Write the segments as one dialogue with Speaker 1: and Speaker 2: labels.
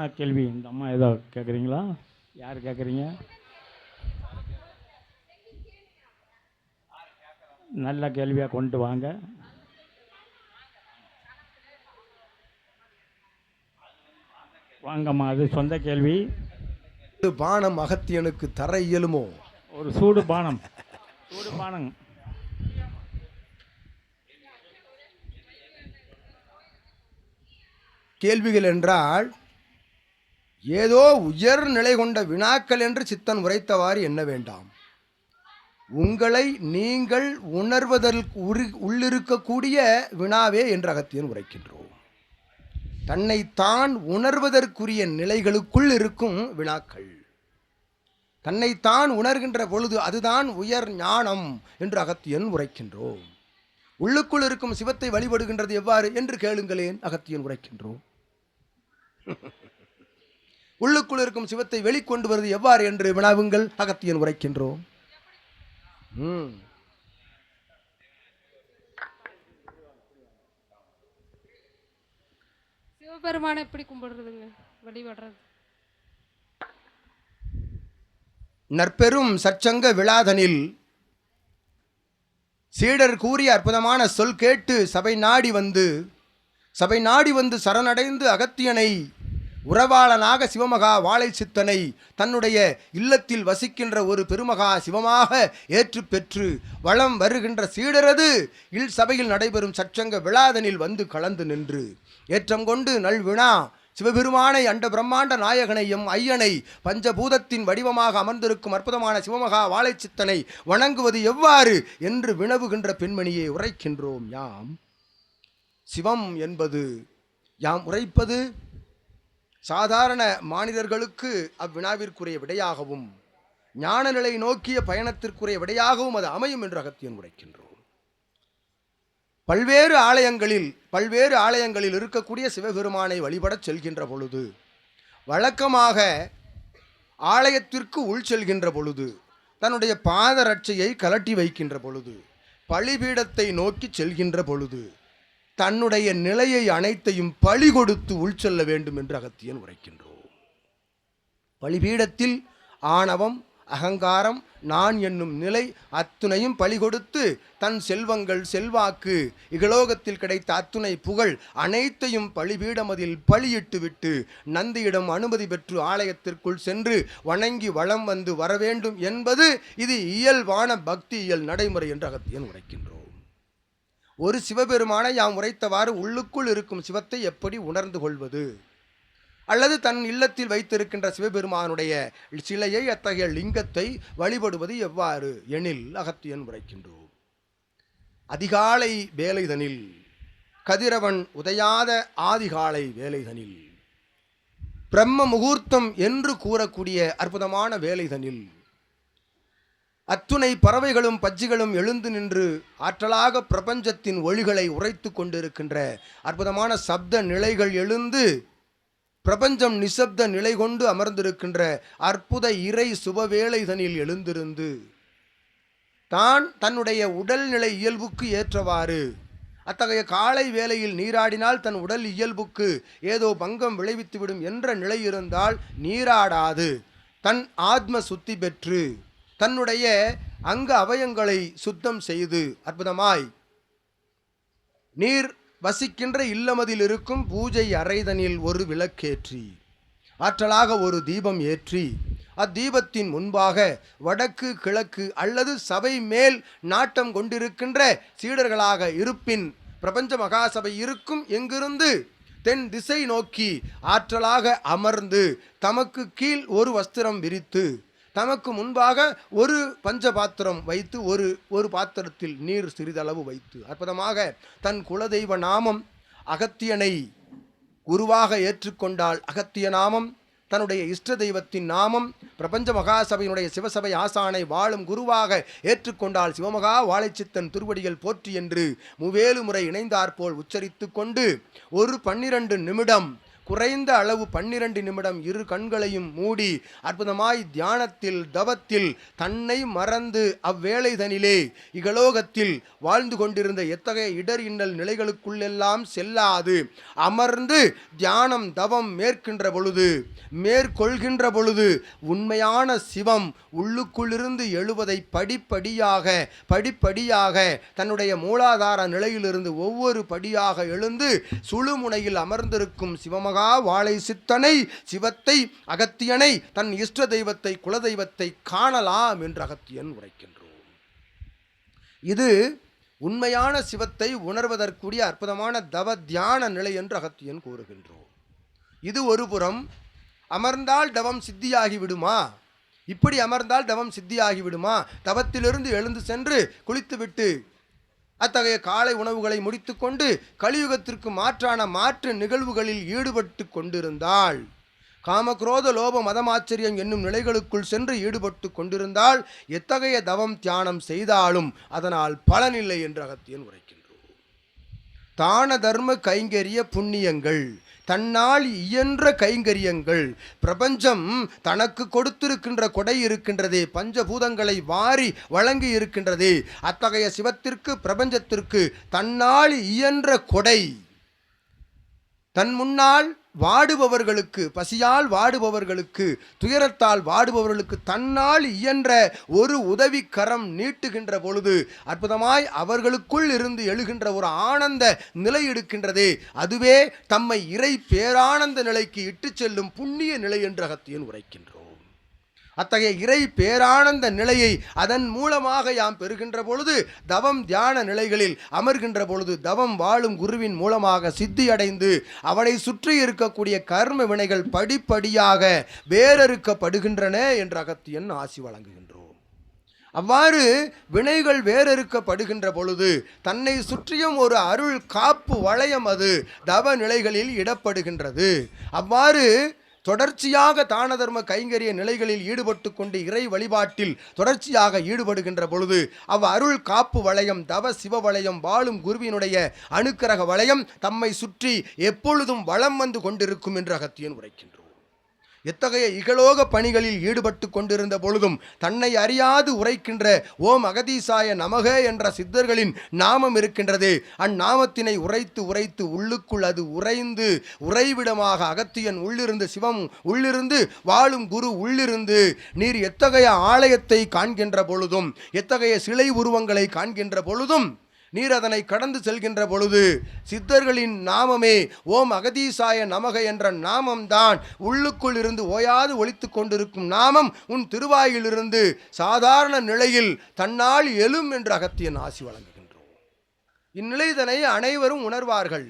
Speaker 1: முக்கியமான கேள்வி. இந்த அம்மா ஏதோ கேட்குறீங்களா யார் கேட்குறீங்க நல்ல கேள்வியாக கொண்டு வாங்க. வாங்கம்மா அது சொந்த கேள்வி.
Speaker 2: பானம் அகத்தியனுக்கு தர இயலுமோ?
Speaker 1: ஒரு சூடு பானம். சூடு பானம்.
Speaker 2: கேள்விகள் என்றால் ஏதோ உயர் நிலை கொண்ட வினாக்கள் என்று சித்தன் உரைத்தவாறு என்ன வேண்டாம்? உங்களை நீங்கள் உணர்வதற்கு உரு உள்ளிருக்கக்கூடிய வினாவே என்று அகத்தியன் உரைக்கின்றோம். தன்னைத்தான் உணர்வதற்குரிய நிலைகளுக்குள் இருக்கும் வினாக்கள். தன்னைத்தான் உணர்கின்ற பொழுது அதுதான் உயர் ஞானம் என்று அகத்தியன் உரைக்கின்றோம். உள்ளுக்குள் இருக்கும் சிவத்தை வழிபடுகின்றது எவ்வாறு என்று கேளுங்களேன் அகத்தியன் உரைக்கின்றோம். உள்ளுக்குள் இருக்கும் சிவத்தை வெளிக்கொண்டு வருவது எவ்வாறு என்று வினாவுங்கள். அகத்தியன் உரைக்கின்றோம்.
Speaker 3: சிவபெருமானை எப்படி கும்பிடுறதுங்க? வழிபடுறது.
Speaker 2: நற்பெரும் சற்சங்க விழாதனில் சீடர் கூறிய அற்புதமான சொல் கேட்டு சபை நாடி வந்து சபை நாடி வந்து சரணடைந்து அகத்தியனை உறவாளனாக சிவமகா வாழை சித்தனை தன்னுடைய இல்லத்தில் வசிக்கின்ற ஒரு பெருமகா சிவமாக ஏற்று பெற்று வளம் வருகின்ற சீடரது இல் சபையில் நடைபெறும் சச்சங்க விழாதனில் வந்து கலந்து நின்று. ஏற்றம் கொண்டு நல்வினா சிவபெருமானை அண்ட பிரம்மாண்ட நாயகனையும் ஐயனை பஞ்சபூதத்தின் வடிவமாக அமர்ந்திருக்கும் அற்புதமான சிவமகா வாழைச்சித்தனை வணங்குவது எவ்வாறு என்று வினவுகின்ற பெண்மணியை உரைக்கின்றோம். யாம் சிவம் என்பது யாம் உரைப்பது? சாதாரண மாநிலர்களுக்கு அவ்வினாவிற்குரிய விடையாகவும் ஞான நிலை நோக்கிய பயணத்திற்குரிய விடையாகவும் அது அமையும் என்று அகத்தியன் உரைக்கின்றோம் பல்வேறு ஆலயங்களில் பல்வேறு ஆலயங்களில் இருக்கக்கூடிய சிவபெருமானை வழிபடச் செல்கின்ற பொழுது வழக்கமாக ஆலயத்திற்கு உள் செல்கின்ற பொழுது தன்னுடைய பாதரட்சையை கலட்டி வைக்கின்ற பொழுது பலிபீடத்தை நோக்கி செல்கின்ற பொழுது தன்னுடைய நிலையை அனைத்தையும் பழி கொடுத்து உள் செல்ல வேண்டும் என்று அகத்தியன் உரைக்கின்றோம். பலிபீடத்தில் ஆணவம் அகங்காரம் நான் என்னும் நிலை அத்துணையும் பழி கொடுத்து தன் செல்வங்கள் செல்வாக்கு இகலோகத்தில் கிடைத்த அத்துணை புகழ் அனைத்தையும் பழிபீடமதில் பழியிட்டுவிட்டு நந்தியிடம் அனுமதி பெற்று ஆலயத்திற்குள் சென்று வணங்கி வளம் வந்து வரவேண்டும் என்பது இது இயல்பான பக்தி இயல் நடைமுறை என்று அகத்தியன் உரைக்கின்றோம். ஒரு சிவபெருமானை யாம் உரைத்தவாறு உள்ளுக்குள் இருக்கும் சிவத்தை எப்படி உணர்ந்து கொள்வது? அல்லது தன் இல்லத்தில் வைத்திருக்கின்ற சிவபெருமானுடைய சிலையை அத்தகைய லிங்கத்தை வழிபடுவது எவ்வாறு? எனில் அகத்தியன் உரைக்கின்றோம். அதிகாலை வேலைதனில் கதிரவன் உதையாத ஆதிகாலை வேலைதனில் பிரம்ம முகூர்த்தம் என்று கூறக்கூடிய அற்புதமான வேலைதனில் அத்துணை பறவைகளும் பஜ்ஜிகளும் எழுந்து நின்று ஆற்றலாக பிரபஞ்சத்தின் ஒளிகளை உரைத்து கொண்டிருக்கின்ற அற்புதமான சப்த நிலைகள் எழுந்து பிரபஞ்சம் நிசப்த நிலை கொண்டு அமர்ந்திருக்கின்ற அற்புத இறை சுபவேளைதனில் எழுந்திருந்து தான் தன்னுடைய உடல்நிலை இயல்புக்கு ஏற்றவாறு அத்தகைய காலை வேளையில் நீராடினால் தன் உடல் இயல்புக்கு ஏதோ பங்கம் விளைவித்துவிடும் என்ற நிலை இருந்தால் நீராடாது தன் ஆத்ம சுத்தி பெற்று தன்னுடைய அங்க அவயங்களை சுத்தம் செய்து அற்புதமாய். நீர் வசிக்கின்ற இல்லமதில் இருக்கும் பூஜை அறைதனில் ஒரு விளக்கேற்றி. ஆற்றலாக ஒரு தீபம் ஏற்றி. அத்தீபத்தின் முன்பாக வடக்கு கிழக்கு அல்லது சபை மேல் நாட்டம் கொண்டிருக்கின்ற சீடர்களாக இருப்பின் பிரபஞ்ச மகாசபை இருக்கும் எங்கிருந்து? தென் திசை நோக்கி ஆற்றலாக அமர்ந்து தமக்கு கீழ் ஒரு வஸ்திரம் விரித்து தமக்கு முன்பாக ஒரு பஞ்ச பாத்திரம் வைத்து ஒரு ஒரு பாத்திரத்தில் நீர் சிறிதளவு வைத்து அற்புதமாக தன் குலதெய்வ நாமம் அகத்தியனை குருவாக ஏற்றுக்கொண்டால் அகத்திய நாமம் தன்னுடைய இஷ்ட தெய்வத்தின் நாமம் பிரபஞ்ச மகாசபையினுடைய சிவசபை ஆசானை வாழும் குருவாக ஏற்றுக்கொண்டால் சிவமகா வாழைச்சித்தன் திருவடிகள் போற்றி என்று முவேலு முறை இணைந்தாற்போல் உச்சரித்து கொண்டு ஒரு பன்னிரண்டு நிமிடம் குறைந்த அளவு பன்னிரண்டு நிமிடம் இரு கண்களையும் மூடி அற்புதமாய் தியானத்தில் தவத்தில் தன்னை மறந்து அவ்வேளைதனிலே இகலோகத்தில் வாழ்ந்து கொண்டிருந்த எத்தகைய இடர் இன்னல் நிலைகளுக்குள்ளெல்லாம் செல்லாது. அமர்ந்து தியானம் தவம் மேற்கின்ற பொழுது மேற்கொள்கின்ற பொழுது உண்மையான சிவம் உள்ளுக்குள்ளிருந்து எழுவதை படிப்படியாக படிப்படியாக தன்னுடைய மூலாதார நிலையிலிருந்து ஒவ்வொரு படியாக எழுந்து சுழுமுனையில் அமர்ந்திருக்கும் சிவமகா வாழை சித்தனை சிவத்தை அகத்தியனை தன் இஷ்ட தெய்வத்தை குலதெய்வத்தை காணலாம் என்று அகத்தியன் உரைக்கின்றோம். இது உண்மையான சிவத்தை உணர்வதற்குரிய அற்புதமான தவ தியான நிலை என்று அகத்தியன் கூறுகின்றோம். இது ஒரு புறம் அமர்ந்தால் தவம் சித்தியாகி விடுமா? இப்படி அமர்ந்தால் தவம் சித்தியாகி விடுமா? தவத்திலிருந்து எழுந்து சென்று குளித்துவிட்டு அத்தகைய காலை உணவுகளை முடித்துக்கொண்டு கலியுகத்திற்கு மாற்றான மாற்று நிகழ்வுகளில் ஈடுபட்டு கொண்டிருந்தால் காமக்ரோத லோப மதமாச்சரியம் என்னும் நிலைகளுக்குள் சென்று ஈடுபட்டு கொண்டிருந்தால் எத்தகைய தவம் தியானம் செய்தாலும் அதனால் பலனில்லை என்று அகத்தியன் உரைக்கின்றோம் தான தர்ம கைங்கரிய புண்ணியங்கள். தன்னால் இயன்ற கைங்கரியங்கள். பிரபஞ்சம் தனக்கு கொடுத்திருக்கின்ற கொடை இருக்கின்றதே. பஞ்சபூதங்களை வாரி வழங்கி இருக்கின்றதே. அத்தகைய சிவத்திற்கு பிரபஞ்சத்திற்கு தன்னால் இயன்ற கொடை. தன் முன்னால் வாடுபவர்களுக்கு பசியால் வாடுபவர்களுக்கு துயரத்தால் வாடுபவர்களுக்கு தன்னால் இயன்ற ஒரு உதவி கரம் நீட்டுகின்ற பொழுது அற்புதமாய் அவர்களுக்குள் இருந்து எழுகின்ற ஒரு ஆனந்த நிலை எடுக்கின்றதே. அதுவே தம்மை இறை பேரானந்த நிலைக்கு இட்டு செல்லும் புண்ணிய நிலை என்று அகத்தியன் உரைக்கின்றோம். அத்தகைய இறை பேரானந்த நிலையை அதன் மூலமாக யாம் பெறுகின்ற பொழுது தவம் தியான நிலைகளில் அமர்கின்ற பொழுது தவம் வாழும் குருவின் மூலமாக சித்தி அடைந்து அவனை சுற்றி இருக்கக்கூடிய கர்ம வினைகள் படிப்படியாக வேறறுக்கப்படுகின்றன என்ற அகத்தியன் ஆசி வழங்குகின்றோம். அவ்வாறு வினைகள் வேறறுக்கப்படுகின்ற பொழுது தன்னை சுற்றியும் ஒரு அருள் காப்பு வளையம் அது தவ நிலைகளில் இடப்படுகின்றது. அவ்வாறு தொடர்ச்சியாக தான தர்ம கைங்கரிய நிலைகளில் ஈடுபட்டு கொண்டு இறை வழிபாட்டில் தொடர்ச்சியாக ஈடுபடுகின்ற பொழுது அவ் அருள் காப்பு வளையம் தவ சிவ வளையம் வாழும் குருவினுடைய அணுக்கரக வளையம் தம்மை சுற்றி எப்பொழுதும் வளம் வந்து கொண்டிருக்கும் என்று அகத்தியன் உரைக்கின்றார் எத்தகைய இகலோக பணிகளில் ஈடுபட்டு கொண்டிருந்த பொழுதும் தன்னை அறியாது உரைக்கின்ற ஓம் அகதீசாய நமக என்ற சித்தர்களின் நாமம் இருக்கின்றது. அந்நாமத்தினை உரைத்து உரைத்து உள்ளுக்குள் அது உறைந்து உறைவிடமாக அகத்தியன் உள்ளிருந்து சிவம் உள்ளிருந்து வாழும் குரு உள்ளிருந்து நீர் எத்தகைய ஆலயத்தை காண்கின்ற பொழுதும் எத்தகைய சிலை உருவங்களை காண்கின்ற பொழுதும் நீர் அதனை கடந்து செல்கின்ற பொழுது சித்தர்களின் நாமமே ஓம் அகதீசாய நமக என்ற நாமம்தான் உள்ளுக்குள் இருந்து ஓயாது ஒழித்து கொண்டிருக்கும் நாமம் உன் திருவாயிலிருந்து சாதாரண நிலையில் தன்னால் எழும் என்று அகத்தியன் ஆசி வழங்குகின்றோம். இந்நிலைதனை அனைவரும் உணர்வார்கள்.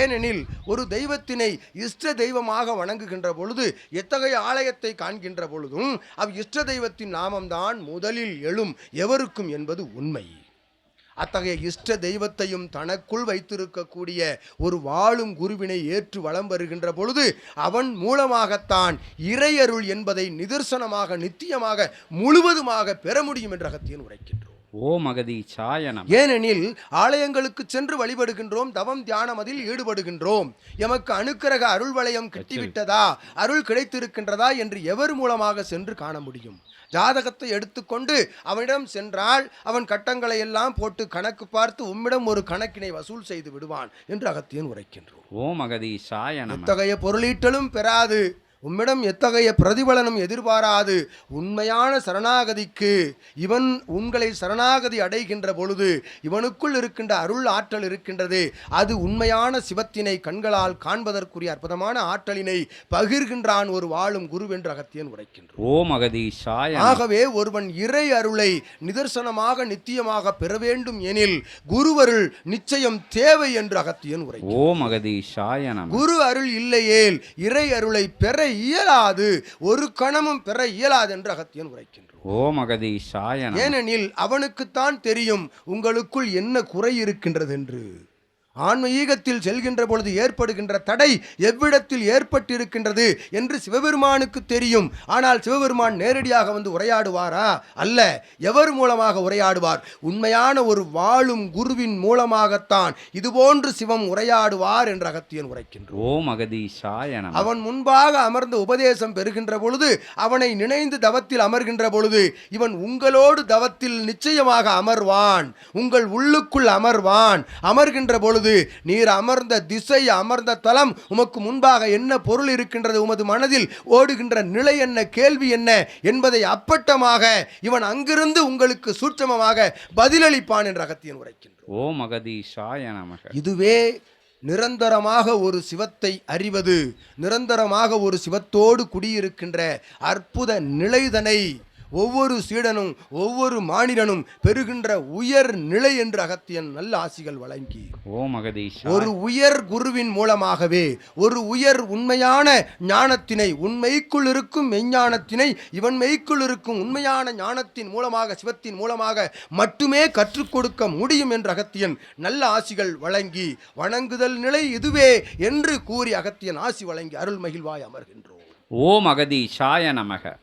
Speaker 2: ஏனெனில் ஒரு தெய்வத்தினை இஷ்ட தெய்வமாக வணங்குகின்ற பொழுது எத்தகைய ஆலயத்தை காண்கின்ற பொழுதும் அவ் இஷ்ட தெய்வத்தின் நாமம்தான் முதலில் எழும் எவருக்கும் என்பது உண்மை. அத்தகைய இஷ்ட தெய்வத்தையும் தனக்குள் வைத்திருக்கக்கூடிய ஒரு வாழும் குருவினை ஏற்று வலம் வருகின்ற பொழுது அவன் மூலமாகத்தான் இறையருள் என்பதை நிதர்சனமாக நித்தியமாக முழுவதுமாக பெற முடியும் என்ற அகத்தியன் உரைக்கின்றோம்.
Speaker 1: ஓம் அகதீசாய நம.
Speaker 2: ஏனெனில் ஆலயங்களுக்கு சென்று வழிபடுகின்றோம் தவம் தியானம் அதில் ஈடுபடுகின்றோம். எமக்கு அனுக்கிரக அருள் வளையம் கிட்டிவிட்டதா? அருள் கிடைத்திருக்கின்றதா என்று எவர் மூலமாக சென்று காண முடியும்? ஜாதகத்தை எடுத்துக்கொண்டு அவனிடம் சென்றால் அவன் கட்டங்களை எல்லாம் போட்டு கணக்கு பார்த்து உம்மிடம் ஒரு கணக்கினை வசூல் செய்து விடுவான் என்று அகத்தியன் உரைக்கின்றோம்
Speaker 1: ஓம் அகதீசாய நம.
Speaker 2: எத்தகைய பொருளீட்டலும் பெறாது. உம்மிடம் எத்தகைய பிரதிபலனும் எதிர்பாராது. உண்மையான சரணாகதிக்கு இவன் உங்களை சரணாகதி அடைகின்ற பொழுது இவனுக்குள் இருக்கின்ற அருள் ஆற்றல் இருக்கின்றது. அது உண்மையான சிவத்தினை கண்களால் காண்பதற்குரிய அற்புதமான ஆற்றலினை பகிர்கின்றான் ஒரு வாழும் குருவென்று அகத்தியன் உரைக்கின்றான்.
Speaker 1: ஓம் அகதீசாய நம.
Speaker 2: ஆகவே ஒருவன் இறை அருளை நிதர்சனமாக நித்தியமாக பெற வேண்டும் எனில் குருவருள் நிச்சயம் தேவை என்று அகத்தியன் உரை
Speaker 1: ஓம் அகதீசாய நம.
Speaker 2: குரு அருள் இல்லையேல் இறை அருளை பெற இயலாது. ஒரு கணமும் பெற இயலாது என்று அகத்தியன் உரைக்கின்றோம்
Speaker 1: ஓம் அகதீசாய நம.
Speaker 2: ஏனெனில் அவனுக்குத்தான் தெரியும் உங்களுக்குள் என்ன குறை இருக்கின்றது என்று ஆன்மீகத்தில் செல்கின்ற பொழுது ஏற்படுகின்ற தடை எவ்விடத்தில் ஏற்பட்டிருக்கின்றது என்று சிவபெருமானுக்கு தெரியும். ஆனால் சிவபெருமான் நேரடியாக வந்து உரையாடுவாரா? அல்ல. எவர் மூலமாக உரையாடுவார்? உண்மையான ஒரு வாழும் குருவின் மூலமாகத்தான். இதுபோன்று சிவம் உரையாடுவார் என்று அகத்தியன் உரைக்கின்றார்
Speaker 4: ஓம் அகதீஷாய
Speaker 2: அவன் முன்பாக அமர்ந்து உபதேசம் பெறுகின்ற பொழுது அவனை நினைந்து தவத்தில் அமர்கின்ற பொழுது இவன் உங்களோடு தவத்தில் நிச்சயமாக அமர்வான். உங்கள் உள்ளுக்குள் அமர்வான். அமர்கின்ற பொழுது நீர் அமர்ந்த திசை அமர்ந்த தலம் உமக்கு முன்பாக என்ன பொருள் இருக்கின்றது உமது மனதில் ஓடுகின்ற நிலை என்ன கேள்வி என்ன என்பதை அப்பட்டமாக இவன் அங்கிருந்து உங்களுக்கு சூட்சமமாக பதிலளிப்பான் என்று அகத்தியன் உரைக்கின்றான்.
Speaker 4: ஓம் அகதீஷாய நமக.
Speaker 2: இதுவே நிரந்தரமாக ஒரு சிவத்தை அறிவது நிரந்தரமாக ஒரு சிவத்தோடு குடியிருக்கின்ற அற்புத நிலைதனை ஒவ்வொரு சீடனும் ஒவ்வொரு மானிடனும் பெறுகின்ற உயர் நிலை என்று அகத்தியன் நல்ல ஆசிகள் வழங்கி.
Speaker 4: ஓம் அகதீஷா
Speaker 2: ஒரு உயர் குருவின் மூலமாகவே ஒரு உயர் உண்மையான ஞானத்தினை உண்மைக்குள் இருக்கும் மெஞ்ஞானத்தினை இவன் மெய்க்குள் இருக்கும் உண்மையான ஞானத்தின் மூலமாக சிவத்தின் மூலமாக மட்டுமே கற்றுக் கொடுக்க முடியும் என்று அகத்தியன் நல்ல ஆசிகள் வழங்கி வணங்குதல் நிலை இதுவே என்று கூறி அகத்தியன் ஆசி வழங்கி அருள் மகிழ்வாய் அமர்கின்றோம்.
Speaker 4: ஓம் அகதீஷாய நமக.